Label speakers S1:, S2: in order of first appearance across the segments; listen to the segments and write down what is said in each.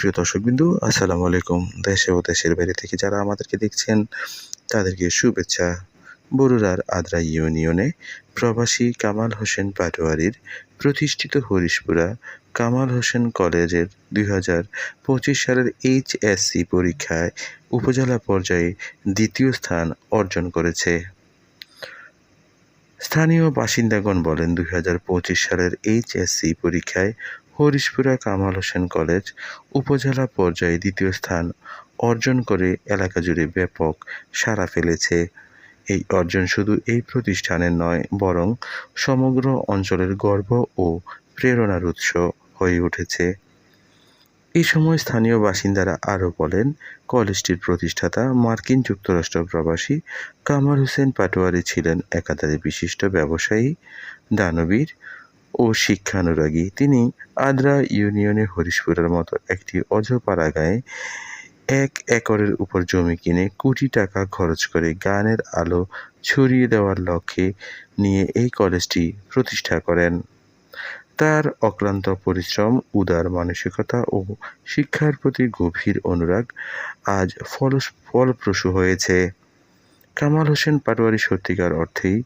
S1: প্রিয় দর্শকবিন্দু, আসসালামু আলাইকুম। দেশে ও দেশের বাইরে থেকে যারা আমাদেরকে দেখছেন, তাদেরকে শুভেচ্ছা। বরুড়ার আদ্রা ইউনিয়নে প্রবাসী কামাল হোসেন পাটোয়ারির প্রতিষ্ঠিত হরিশপুরা কামাল হোসেন কলেজের দুই হাজার পঁচিশ সালের এইচএসসি পরীক্ষায় উপজেলা পর্যায়ে দ্বিতীয় স্থান অর্জন করেছে। স্থানীয় বাসিন্দাগণ বলেন, দুই হাজার পঁচিশ সালের এইচএসসি পরীক্ষায় হরিশপুরা কামাল হোসেন কলেজ উপজেলা পর্যায়ে দ্বিতীয় স্থান অর্জন করে এলাকা জুড়ে ব্যাপক সাড়া ফেলেছে। এই অর্জন শুধু এই প্রতিষ্ঠানের নয়, বরং সমগ্র অঞ্চলের গর্ব ও প্রেরণার উৎস হয়ে উঠেছে। এই সময় স্থানীয় বাসিন্দারা আরও বলেন, কলেজটির প্রতিষ্ঠাতা মার্কিন যুক্তরাষ্ট্র প্রবাসী কামাল হোসেন পাটোয়ারি ছিলেন একাধারে বিশিষ্ট ব্যবসায়ী, দানবীর ও শিক্ষানুরাগী। তিনি আদ্রা ইউনিয়নে হরিশপুরের মতো একটি অজপাড়া গায়ে এক একরের উপর জমি কিনে কোটি টাকা খরচ করে গানের আলো ছড়িয়ে দেওয়ার লক্ষ্যে নিয়ে এই কলেজটি প্রতিষ্ঠা করেন। তার অক্লান্ত পরিশ্রম, উদার মানসিকতা ও শিক্ষার প্রতি গভীর অনুরাগ আজ ফল, ফলপ্রসূ হয়েছে। কামাল হোসেন পাটোয়ারি সত্যিকার অর্থেই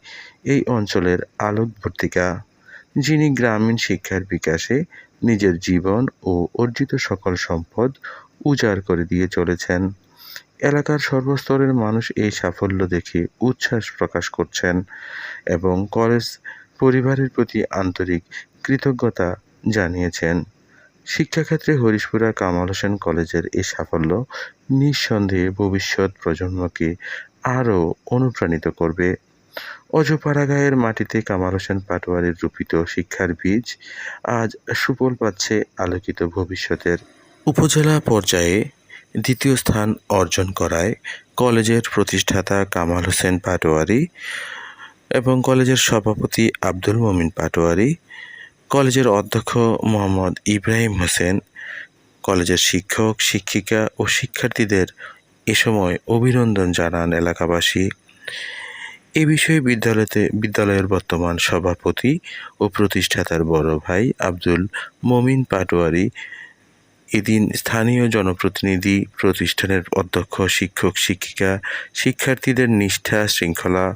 S1: এই অঞ্চলের আলোকবর্তিকা, যিনি গ্রামীণ শিক্ষার বিকাশে নিজের জীবন ও অর্জিত সকল সম্পদ উজাড় করে দিয়ে চলেছেন। এলাকার সর্বস্তরের মানুষ এই সাফল্য দেখে উচ্ছ্বাস প্রকাশ করছেন এবং কলেজ পরিবারের প্রতি আন্তরিক কৃতজ্ঞতা জানিয়েছেন। শিক্ষাক্ষেত্রে হরিশপুরা কামাল হোসেন কলেজের এই সাফল্য নিঃসন্দেহে ভবিষ্যৎ প্রজন্মকে আরও অনুপ্রাণিত করবে। অজপাড়া গায়ের মাটিতে কামাল হোসেন পাটোয়ারির রূপিত শিক্ষার বীজ আজ সুফল পাচ্ছে আলোকিত ভবিষ্যতের। উপজেলা পর্যায়ে দ্বিতীয় স্থান অর্জন করায় কলেজের প্রতিষ্ঠাতা কামাল হোসেন পাটোয়ারি এবং কলেজের সভাপতি আব্দুল মমিন পাটোয়ারি, কলেজের অধ্যক্ষ মোহাম্মদ ইব্রাহিম হোসেন, কলেজের শিক্ষক, শিক্ষিকা ও শিক্ষার্থীদের এ সময় অভিনন্দন জানান এলাকাবাসী। এ বিষয়ে বিদ্যালয়তে, বিদ্যালয়ের বর্তমান সভাপতি ও প্রতিষ্ঠাতার বড় ভাই আব্দুল মমিন পাটোয়ারি, এদিন স্থানীয় জনপ্রতিনিধি, প্রতিষ্ঠানের অধ্যক্ষ, শিক্ষক, শিক্ষিকা, শিক্ষার্থীদের নিষ্ঠা, শৃঙ্খলা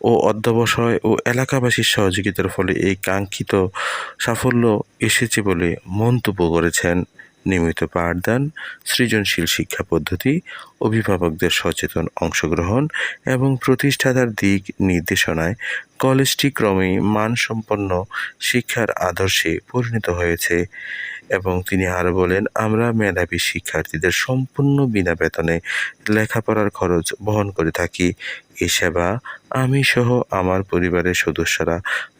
S1: ও অধ্যবসায় ও এলাকাবাসীর সহযোগিতার ফলে এই কাঙ্ক্ষিত সাফল্য এসেছে বলে মন্তব্য করেছেন নিয়মিত পাঠদান, সৃজনশীল শিক্ষা পদ্ধতি, অভিভাবকদের সচেতন অংশগ্রহণ এবং প্রতিষ্ঠাতার দিক নির্দেশনায় কলেজটি ক্রমেই মানসম্পন্ন শিক্ষার আদর্শে পরিণত হয়েছে এবং তিনি আরও বলেন, আমরা মেধাবী শিক্ষার্থীদের সম্পূর্ণ বিনা বেতনে লেখাপড়ার খরচ বহন করে থাকি। এই সেবা আমি সহ আমার পরিবারের সদস্যরা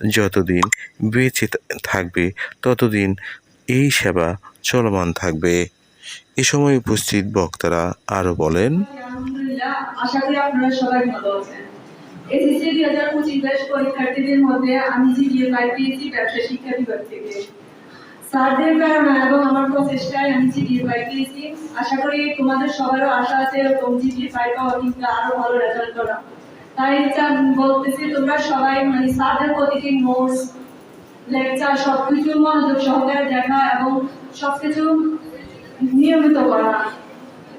S1: যতদিন বেঁচে থাকবে, ততদিন এই সেবা চলমান থাকবে। এ সময় উপস্থিত বক্তারা আরও বলেন
S2: আশা করি তোমাদের সবারও আশা আছে আরও ভালো রেজাল্ট করা। তাই বলতেছি, তোমরা সবাই মানে প্রতিটি লেকচার সবকিছু মনোযোগ সহকারে দেখা এবং সবকিছু নিয়মিত করা।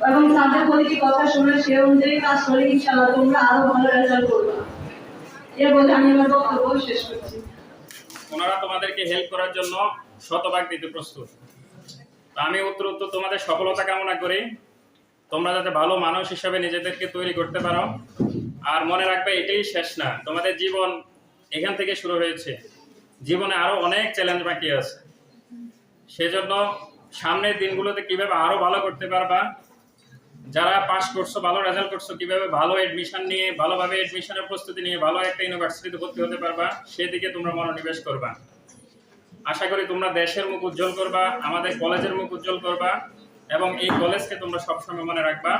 S2: এবং তাদের প্রতিটি কথা শুনে সে অনুযায়ী কাজ করে, ইনশাআল্লাহ তোমরা আরও ভালো রেজাল্ট করবে। এ বলে আমি আমার বক্তব্য শেষ করছি।
S3: ওনারা তোমাদেরকে হেল্প করার জন্য শতভাগ দিতে প্রস্তুত। আমি উত্তর উত্তর তোমাদের সফলতা কামনা করি। তোমরা যাতে ভালো মানুষ হিসাবে নিজেদেরকে তৈরি করতে পারো। আর মনে রাখবে, এটাই শেষ না। তোমাদের জীবন এখান থেকে শুরু হয়েছে। জীবনে আরও অনেক চ্যালেঞ্জ বাকি আছে। সেজন্য সামনের দিনগুলোতে কীভাবে আরও ভালো করতে পারবা, যারা পাস করছ, ভালো রেজাল্ট করছ, কীভাবে ভালো এডমিশন নিয়ে, ভালোভাবে এডমিশনের প্রস্তুতি নিয়ে, ভালো একটা ইউনিভার্সিটিতে ভর্তি হতে পারবা, সেদিকে তোমরা মনোনিবেশ করবা। আশা করি তোমরা দেশের মুখ উজ্জ্বল করবা, আমাদের কলেজের মুখ উজ্জ্বল করবা, এবং এই কলেজকে তোমরা সবসময় মনে রাখবা।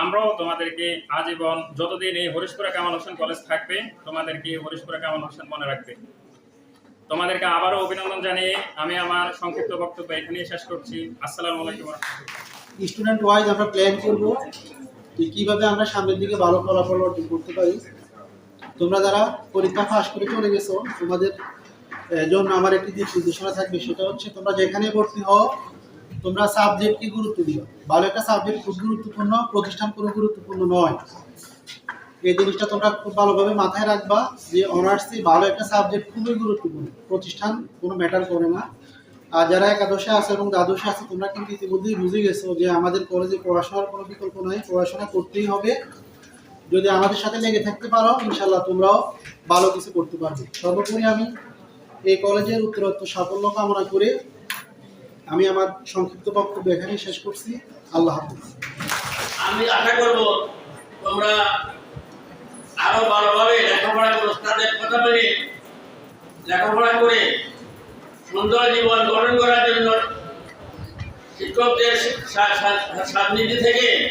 S3: আমরাও তোমাদেরকে আজীবন যতদিন এই হরিশপুরা কামাল হোসেন কলেজ থাকবে, তোমাদেরকে হরিশপুরা কামাল হোসেন মনে রাখবে। তোমাদেরকে আবারও অভিনন্দন জানিয়ে আমি আমার সংক্ষিপ্ত বক্তব্য এখানেই শেষ করছি। আসসালামু আলাইকুম
S4: স্টুডেন্ট ওয়াইজ আমরা প্ল্যান করব যে কীভাবে আমরা সামনের দিকে ভালো ফলাফল অর্জন করতে পারি। তোমরা যারা পরীক্ষা পাস করে চলে গেছো, তোমাদের জন্য আমার একটি দিক নির্দেশনা থাকবে, সেটা হচ্ছে তোমরা যেখানে ভর্তি হও তোমরা সাবজেক্টকে গুরুত্ব দিও। ভালো একটা সাবজেক্ট খুব গুরুত্বপূর্ণ, প্রতিষ্ঠান কোনো গুরুত্বপূর্ণ নয়। এই জিনিসটা তোমরা খুব ভালোভাবে মাথায় রাখবা যে অনার্সই ভালো একটা সাবজেক্ট খুবই গুরুত্বপূর্ণ। প্রতিষ্ঠান কোনো ম্যাটার করে না। আর যারা একাদশে আছে এবং দ্বাদশে আছে, তোমরা কিন্তু ইতিমধ্যেই বুঝে গেছো যে আমাদের কলেজে পড়াশোনার কোনো বিকল্প নাই, পড়াশোনা করতেই হবে। যদি আমাদের সাথে লেগে থাকতে পারো ইনশাল্লাহ তোমরাও ভালো কিছু করতে পারবে। সর্বোপরি আমি এই কলেজের উত্তরোত্তর সাফল্য কামনা করে আমি আমার সংক্ষিপ্ত বক্তব্য এখানেই শেষ করছি। আল্লাহ হাফিজ।
S5: আমি আশা করব তোমরা আরও ভালোভাবে লেখাপড়া করো। তাদের কথা মেনে লেখাপড়া করে সুন্দর জীবন গঠন করার জন্য শিক্ষকদের সা- সা- থেকে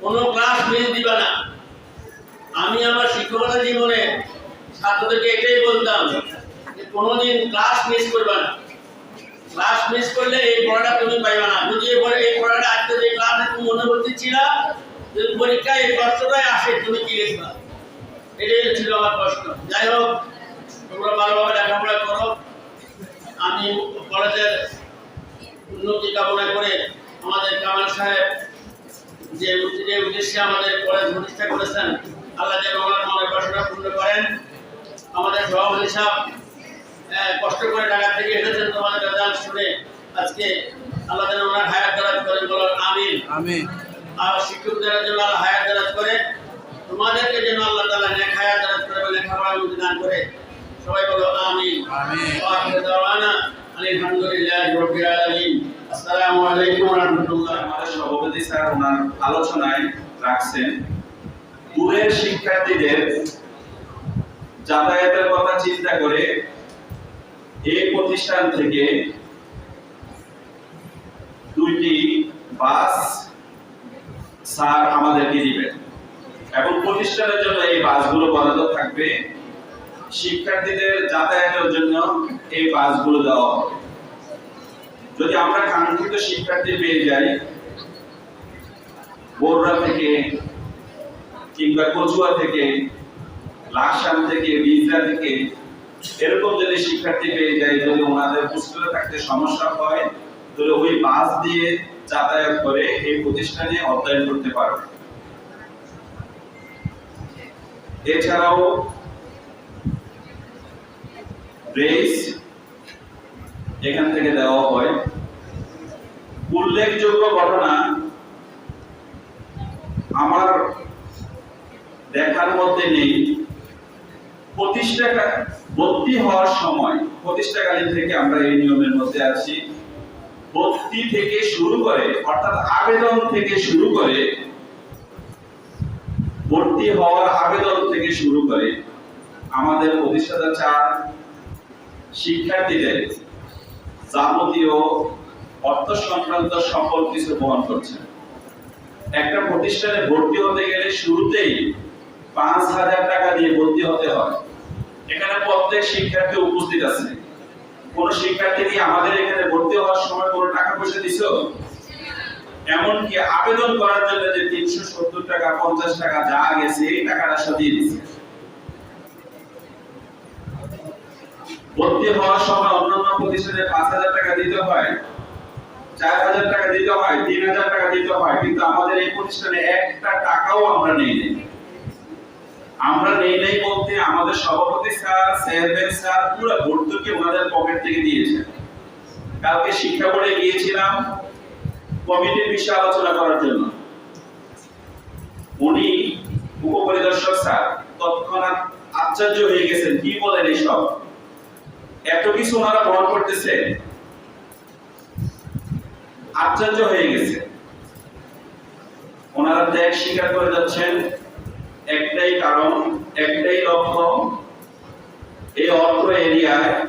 S5: কোনো ক্লাস মিস দিবে না। আমি আমার শিক্ষকতা জীবনে ছাত্রদেরকে এটাই বলতাম যে কোনোদিন ক্লাস মিস করবে না। ক্লাস মিস করলে এই পড়াটা তুমি পাইবে না। এই পড়া- এই পড়াটা আজকে যে ক্লাসে তুমি মনোবর্তী ছিল যদি পরীক্ষায় এই কষ্টটাই আসে, তুমি কি লিখবা? এটাই ছিল আমার কষ্ট যাই হোক, তোমরা ভালোভাবে লেখাপড়া করো। আমি কলেজের উন্নতি কামনা করে আমাদের কামাল সাহেব যে উদ্দেশ্যে আমাদের কলেজ প্রতিষ্ঠা করেছেন, আল্লাহ যেন ওনার মনের বাসনা পূর্ণ করেন। আমাদের সভাপতি সাহেব কষ্ট করে ঢাকা থেকে এসেছেন তোমাদের রেজাল্ট শুনে। আজকে আল্লাহ যেন ওনার হায়াত দারাজ করেন বলো আমিন।
S4: আমি
S5: আর শিক্ষকদের জন্য আল্লাহ হায়াত দারাজ করে তোমাদেরকে যেন আল্লাহ তাআলা নেক হায়াত দারাজ করে লেখাপড়ার মধ্যে দান করে। সবাই বলো আমিন।
S4: আমিন।
S5: দাওয়ানা আলহামদুলিল্লাহি রাব্বিল আলামিন। আসসালামু আলাইকুম ওয়া রাহমাতুল্লাহ।
S6: আমাদের সভাপতি স্যার ওনার আলোচনায় রাখছেন দূরের শিক্ষার্থীদের যাতায়াতের কথা চিন্তা করে এই প্রতিষ্ঠান থেকে দুইটি বাস স্যার আমাদেরকে দিবেন এবং প্রতিষ্ঠানের জন্য এই বাসগুলো বরাদ্দ থাকবে, শিক্ষার্থীদের যাতায়াতের জন্য এই বাসগুলো দেওয়া হবে। যদি আমরা কাঙ্ক্ষিত শিক্ষার্থী পেয়ে যাই, বড়রা থেকে কিংবা কচুয়া থেকে, লাকসাম থেকে, বিজরা থেকে এরকম যদি শিক্ষার্থী পেয়ে যাই যদি ওনাদের হোস্টেলে থাকতে সমস্যা হয়, তাহলে ওই বাস দিয়ে যাতায়াত করে এই প্রতিষ্ঠানে অধ্যয়ন করতে পারবে। এছাড়াও ড্রেস এখান থেকে দেওয়া হয়। উল্লেখযোগ্য ঘটনা, আমার দেখার মধ্যে নেই। প্রতিষ্ঠা ভর্তি হওয়ার সময় প্রতিষ্ঠাকালীন থেকে আমরা এই নিয়মের মধ্যে আছি। ভর্তি থেকে শুরু করে, অর্থাৎ আবেদন থেকে শুরু করে, ভর্তি হওয়ার আবেদন থেকে শুরু করে আমাদের প্রতিষ্ঠাতা শিক্ষার্থীদের যাবতীয় অর্থ সংক্রান্ত সকল কিছু বহন করছেন। একটা প্রতিষ্ঠানে ভর্তি হতে গেলে শুরুতেই পাঁচ হাজার টাকা দিয়ে ভর্তি হতে হয়। এখানে প্রত্যেক শিক্ষার্থী উপস্থিত আছে। কোন শিক্ষার্থী কি আমাদের এখানে ভর্তি হওয়ার সময় কোনো টাকা পয়সা দিছ? এমনকি আবেদন করার জন্য যে তিনশো সত্তর টাকা, পঞ্চাশ টাকা যা গেছে, এই টাকাটা সব দিয়ে দিচ্ছে ভর্তি হওয়ার সময় অন্যান্য প্রতিষ্ঠানে পাঁচ হাজার টাকা দিতে হয়, চার হাজার টাকা দিতে হয়, তিন হাজার টাকা দিতে হয়, কিন্তু আমাদের এই প্রতিষ্ঠানে একটা টাকাও আমরা নেই। আমরা নেই নেই বলতে আমাদের সভাপতি স্যার, চেয়ারম্যান স্যার পুরো ভর্তুকি ওনাদের পকেট থেকে দিয়েছে কালকে শিক্ষা বোর্ডে গিয়েছিলাম কমিটির বিষয়ে আলোচনা করার জন্য। উনি উপপরিদর্শক স্যার, তৎক্ষণাৎ আশ্চর্য হয়ে গেছেন, কি বলেন এইসব এত কিছু ওনারা বহন করতেছে। আশ্চর্য হয়ে গেছে। ওনারা ত্যাগ স্বীকার করে যাচ্ছেন একটাই কারণ, একটাই লক্ষ্য, এই অর্থ এরিয়ায়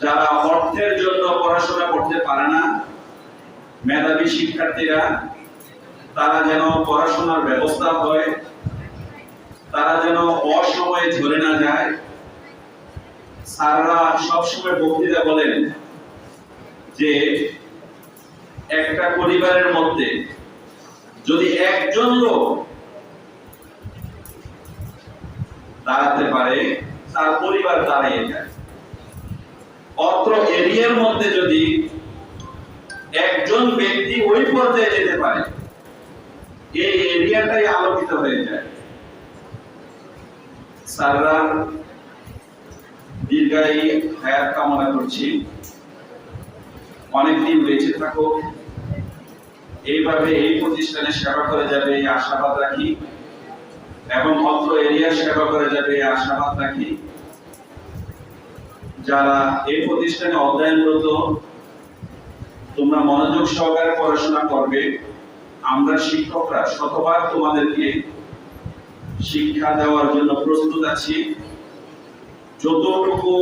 S6: যারা অর্থের জন্য পড়াশোনা করতে পারে না, মেধাবী শিক্ষার্থীরা, তারা যেন পড়াশোনার ব্যবস্থা হয় তারা যেন অসময়ে ঝরে না যায়। স্যাররা সবসময় বক্তৃতা বলেন যে, একটা পরিবারের মধ্যে যদি একজন লোক দাঁড়াতে পারে, তার পরিবার দাঁড়িয়ে যায়। অত্র এরিয়ার মধ্যে যদি একজন ব্যক্তি ওই পর্যায়ে যেতে পারে, এই এরিয়াটাই আলোকিত হয়ে যায়। দীর্ঘায়ী হায়াত কামনা করছি। অনেকদিন বেঁচে থাকো। এইভাবে এই প্রতিষ্ঠানে সেবা করে যাবে এই আশাবাদ রাখি। এবং অত্র এরিয়ার সেবা করে যাবে আশাবাদ রাখি। যারা এই প্রতিষ্ঠানে অধ্যয়নরত, তোমরা মনোযোগ সহকারে পড়াশোনা করবে। আমরা শিক্ষকরা শতবার তোমাদেরকে শিক্ষা দেওয়ার জন্য প্রস্তুত আছি। যতটুকু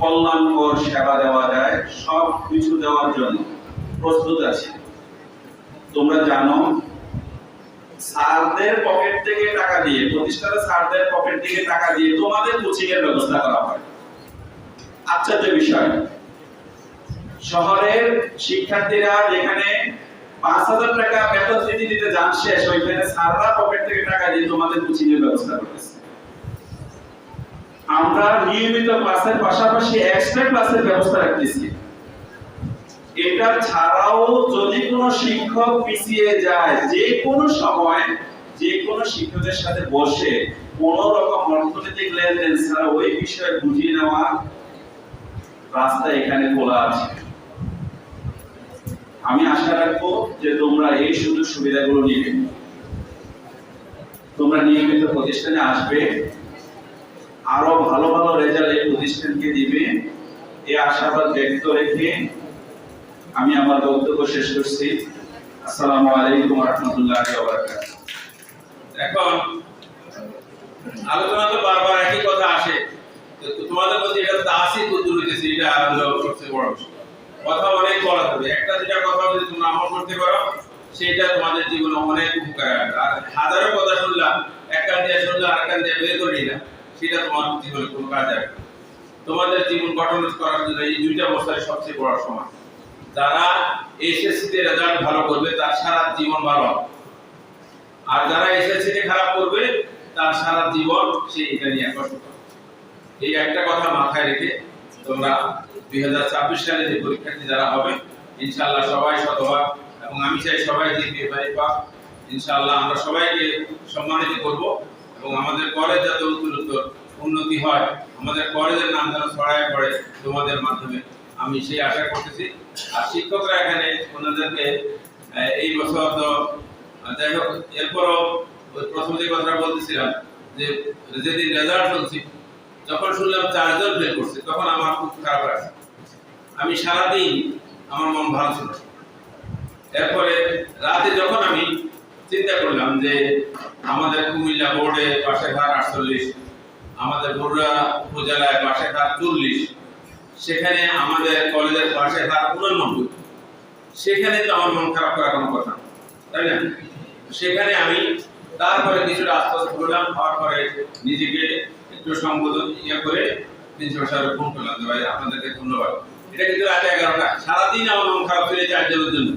S6: কল্যাণকর সেবা দেওয়া যায় সব কিছু দেওয়ার জন্য প্রস্তুত আছি। তোমরা জানো স্যারদের পকেট থেকে টাকা দিয়ে প্রতিষ্ঠানের স্যারদের পকেট থেকে টাকা দিয়ে তোমাদের কোচিং এর ব্যবস্থা করা হয়। আশ্চর্য বিষয়। শহরের শিক্ষার্থীরা যেখানে পাঁচ হাজার টাকা বেতন দিতে দিতে যান শেষ, ওইখানে স্যাররা পকেট থেকে টাকা দিয়ে তোমাদের কোচিং এর ব্যবস্থা করতেছে। আমরা নিয়মিত ক্লাসের পাশাপাশি এক্সট্রা ক্লাসের ব্যবস্থা রাখতেছি। এটা ছাড়াও যদি কোনো শিক্ষক পিছিয়ে যায়, যে কোনো সময়, যে কোনো শিক্ষকের সাথে বসে কোন রকম অর্থনৈতিক লেনদেন ছাড়া ওই বিষয়ে বুঝিয়ে নেওয়া রাস্তা এখানে খোলা আছে। আমি আশা রাখব যে তোমরা এই সুযোগ সুবিধাগুলো নিবে। তোমরা নিয়মিত প্রতিষ্ঠানে আসবে, আরও ভালো ভালো রেজাল্ট এই প্রতিষ্ঠানকে দিবে। এই আশাবাদ ব্যক্ত রেখে আমি আমার বক্তব্য শেষ করছি। আসসালামু আলাইকুম রহমতুল্লাহ
S7: এখন আলোচনা তো বারবার একই কথা আসে। তোমাদের মধ্যে এটা তাসই তো দূর হইতেছে, এটা হলো সবচেয়ে বড় কথা অনেক বলা হবে একটা দুটা কথা যদি তোমরা আমল করতে পারো, সেটা তোমাদের জীবনে অনেক উপকার আর হাজারো কথা শুনলাম একটা দিয়ে শুনলাম আর কান দিয়ে বের করে নিলাম, সেটা তোমার জীবনে কোনো কাজ আসবে তোমাদের জীবন গঠন করার জন্য এই দুইটা বছরের সবচেয়ে বড় সময়। যারা এসএসসি তে রেজাল্ট ভালো করবে, তার সারা জীবন ভালো আর যারা এসএসসি তে খারাপ করবে, তার সারা জীবন সে এটা নিয়ে কষ্ট এই একটা কথা মাথায় রেখে তোমরা দুই হাজার ছাব্বিশ সালে যে পরীক্ষার্থী যারা হবে, ইনশাআল্লাহ সবাই শতভাগ এবং আমি চাই সবাই জিপিএ পাই পাক, ইনশাআল্লাহ আমরা সবাইকে সম্মানিত করব এবং আমাদের কলেজ যাতে উত্তরোত্তর উন্নতি হয়, আমাদের কলেজের নাম যেন ছড়ায় পড়ে তোমাদের মাধ্যমে। আমি সেই আশা করতেছি। আর শিক্ষকরা এখানে ওনাদেরকে এই বছর তো, যাই হোক, এরপরও প্রথম যে কথা বলতেছিলাম, যে যেদিন রেজাল্ট শুনছি, যখন শুনলাম চারজন ফেল করছে, তখন আমার খুব খারাপ লাগছে। আমি সারাদিন আমার মন ভালো ছিল। এরপরে রাতে যখন আমি চিন্তা করলাম যে আমাদের কুমিল্লা বোর্ডে পাশের হার আটচল্লিশ, আমাদের বড়ুয়া উপজেলায় পাশের হার চল্লিশ সেখানে আমাদের কলেজের পাশের হার উননব্বই সেখানে তো আমার মন খারাপ করার কোনো কথা তাই না? সেখানে আমি তারপরে কিছুটা আস্তে করলাম হওয়ার পরে নিজেকে একটু সম্বোধন ইয়ে করে প্রিন্সিপাল সাহেব ফোন করলাম যে, ভাই, আপনাদেরকে ধন্যবাদ। এটা কিন্তু রাত এগারোটা, সারাদিন আমার মন খারাপ ছিল চারজনের জন্য।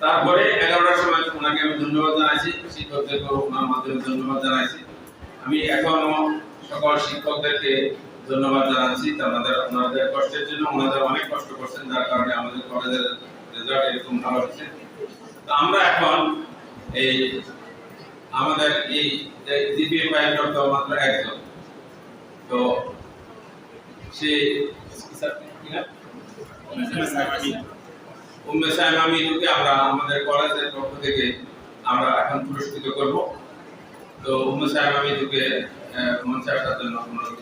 S7: তারপরে এগারোটার সময় ওনাকে আমি ধন্যবাদ জানাইছি শিক্ষকদেরকে ওনার মাধ্যমে ধন্যবাদ জানাইছি। আমি এখনও সকল শিক্ষকদেরকে ধন্যবাদ জানাচ্ছি। আমাদের ওনাদের কষ্টের জন্য ওনাদের অনেক কষ্ট করছেন, যার কারণে আমাদের কলেজের রেজাল্ট এরকম ভালো হচ্ছে। তো আমরা এখন এই আমাদের এই জিপিএ ফাইলটা তো মাত্র একজন। তো সে উম্মে সাহেব আমি তোকে আমরা আমাদের কলেজের পক্ষ থেকে আমরা এখন পুরস্কৃত করব। তো উম্মে সাহেব আমি তোকে মঞ্চে আসার জন্য অনুরোধ।